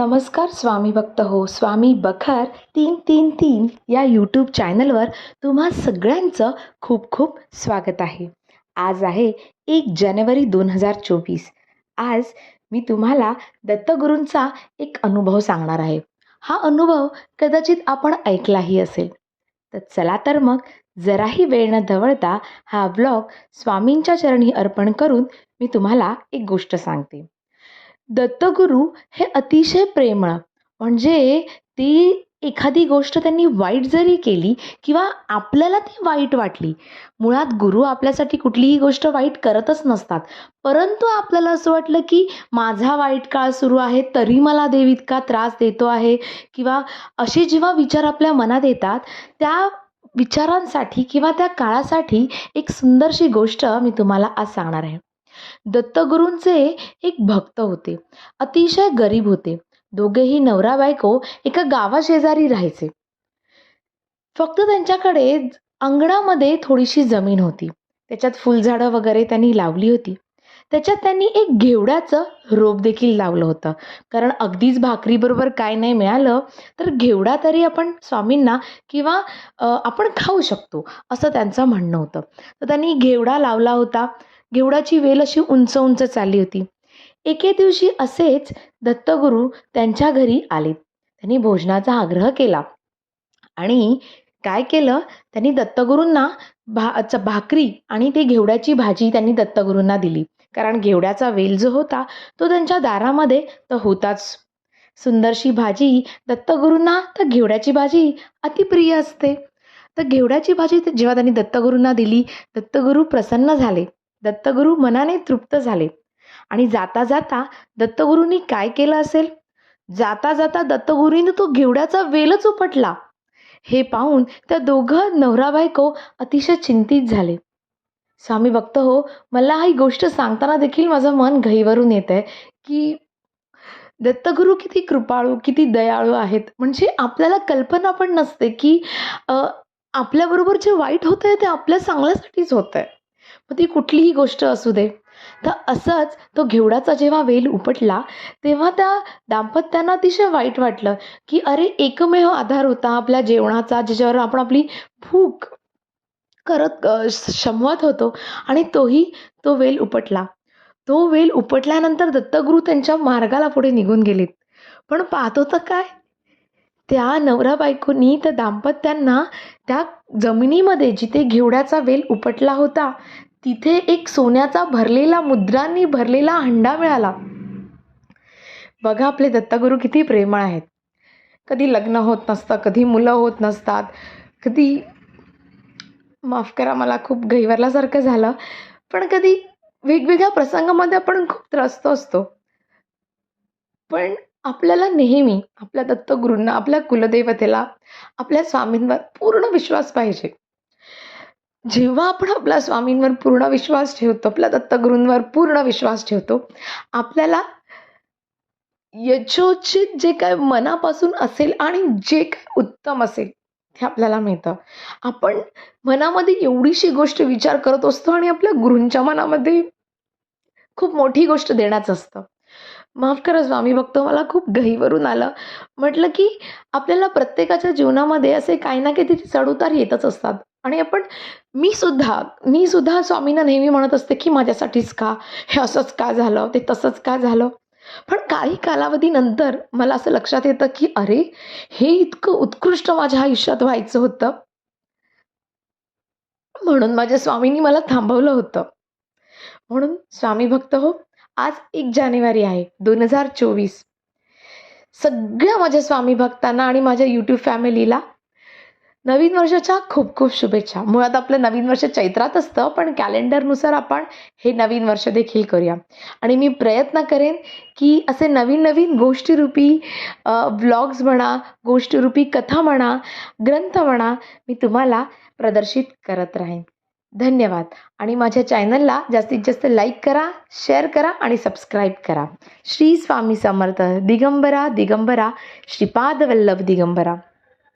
नमस्कार स्वामी भक्त हो. स्वामी बखार तीन तीन तीन या यूट्यूब चॅनलवर तुम्हा सगळ्यांचं खूप खूप स्वागत आहे. आज आहे एक जानेवारी दोन हजार चोवीस. आज मी तुम्हाला दत्तगुरूंचा एक अनुभव सांगणार आहे. हा अनुभव कदाचित आपण ऐकलाही असेल. तर चला तर मग जराही वेळ न धवळता हा ब्लॉग स्वामींच्या चरणी अर्पण करून मी तुम्हाला एक गोष्ट सांगते. दत्तगुरू हे अतिशय प्रेमळ. म्हणजे ती एखादी गोष्ट त्यांनी वाईट जरी केली किंवा आपल्याला ती वाईट वाटली. मुळात गुरु आपल्यासाठी कुठलीही गोष्ट वाईट करतच नसतात. परंतु आपल्याला असं वाटलं की माझा वाईट काळ सुरू आहे तरी मला देव इतका त्रास देतो आहे किंवा असे जेव्हा विचार आपल्या मनात येतात त्या विचारांसाठी किंवा त्या काळासाठी एक सुंदरशी गोष्ट मी तुम्हाला आज सांगणार आहे. दत्तगुरूंचे एक भक्त होते. अतिशय गरीब होते. दोघेही नवरा बायको एका गावाशेजारी राहायचे. फक्त त्यांच्याकडे अंगणामध्ये थोडीशी जमीन होती. त्याच्यात फुलझाडं वगैरे त्यांनी लावली होती. त्याच्यात त्यांनी एक घेवड्याचं रोप देखील लावलं होतं. कारण अगदीच भाकरीबरोबर काय नाही मिळालं तर घेवडा तरी आपण स्वामींना किंवा आपण खाऊ शकतो असं त्यांचं म्हणणं होतं. तर त्यांनी घेवडा लावला होता. घेवडाची वेल अशी उंच उंच चालली होती. एके दिवशी असेच दत्तगुरू त्यांच्या घरी आले त्यांनी भोजनाचा आग्रह केला. आणि काय केलं? त्यांनी दत्तगुरूंना भा भाकरी आणि ती घेवड्याची भाजी त्यांनी दत्तगुरूंना दिली. कारण घेवड्याचा वेल जो होता तो त्यांच्या दारामध्ये तर होताच. सुंदरशी भाजी दत्तगुरूंना तर घेवड्याची भाजी अतिप्रिय असते. तर घेवड्याची भाजी जेव्हा त्यांनी दत्तगुरूंना दिली दत्तगुरू प्रसन्न झाले. दत्तगुरू मनाने तृप्त झाले. आणि जाता जाता दत्तगुरूंनी काय केलं असेल? जाता जाता दत्तगुरूंनी तो घेवड्याचा वेलच उपटला. हे पाहून त्या दोघं नवरा बायको अतिशय चिंतित झाले. स्वामी भक्त हो मला ही गोष्ट सांगताना देखील माझं मन घईवरून येत आहे की दत्तगुरू किती कृपाळू किती दयाळू आहेत. म्हणजे आपल्याला कल्पना पण नसते की आपल्याबरोबर जे वाईट होतं आहे ते आपल्या चांगल्यासाठीच होतं आहे मग ती कुठलीही गोष्ट असू दे. तर असंच तो घेवडाचा जेव्हा वेल उपटला तेव्हा त्या दाम्पत्यांना अतिशय वाईट वाटलं की अरे एकमेव आधार होता आपल्या जेवणाचा ज्याच्यावर आपण आपली भूक करत शमवत होतो आणि तोही तो वेल उपटला. तो वेल उपटल्यानंतर दत्तगुरू त्यांच्या मार्गाला पुढे निघून गेलेत. पण पाहतो तर काय? त्या नवरा बायकोनी त्या दाम्पत्यांना त्या जमिनीमध्ये जिथे घेवड्याचा वेल उपटला होता तिथे एक सोन्याचा भरलेला मुद्रांनी भरलेला हंडा मिळाला. बघा आपले दत्तगुरू किती प्रेमळ आहेत. कधी लग्न होत नसतं कधी मुलं होत नसतात कधी माफ करा मला खूप घैवरल्यासारखं झालं पण कधी वेगवेगळ्या प्रसंगामध्ये आपण खूप त्रस्त असतो. पण आपल्याला नेहमी आपल्या दत्तगुरूंना आपल्या कुलदेवतेला आपल्या स्वामींवर पूर्ण विश्वास पाहिजे. जेव्हा आपण आपल्या स्वामींवर पूर्ण विश्वास ठेवतो आपल्या दत्तगुरूंवर पूर्ण विश्वास ठेवतो आपल्याला यशोचित जे काय मनापासून असेल आणि जे काय उत्तम असेल ते आपल्याला मिळतं. आपण मनामध्ये एवढीशी गोष्ट विचार करत असतो आणि आपल्या गुरूंच्या मनामध्ये खूप मोठी गोष्ट देण्याचं असतं. माफ करा स्वामी भक्त मला खूप गहीवरून आलं. म्हटलं की आपल्याला प्रत्येकाच्या जीवनामध्ये असे काही ना काहीतरी चढउतार येतच असतात. आणि आपण मी सुद्धा मी सुद्धा स्वामींना नेहमी म्हणत असते की माझ्यासाठीच का? हे असंच का झालं? ते तसंच का झालं? पण काही कालावधीनंतर मला असं लक्षात येतं की अरे हे इतकं उत्कृष्ट माझ्या आयुष्यात व्हायचं होतं. म्हणून माझ्या स्वामींनी मला थांबवलं होतं. म्हणून स्वामी भक्त हो आज एक जानेवारी आहे दोन हजार चोवीस. सगळ्या माझ्या स्वामी भक्तांना आणि माझ्या यूट्यूब फॅमिलीला नवीन वर्षाच्या खूप खूप शुभेच्छा. मुळात आपलं नवीन वर्ष चैत्रात असतं पण कॅलेंडरनुसार आपण हे नवीन वर्ष देखील करूया. आणि मी प्रयत्न करेन की असे नवीन नवीन गोष्टीरूपी ब्लॉग्स म्हणा गोष्टीरूपी कथा म्हणा ग्रंथ म्हणा मी तुम्हाला प्रदर्शित करत राहीन. धन्यवाद. आणि माझ्या चॅनलला जास्तीत जास्त लाईक करा शेअर करा आणि सबस्क्राईब करा. श्री स्वामी समर्थ दिगंबरा दिगंबरा. श्रीपाद वल्लभ दिगंबरा.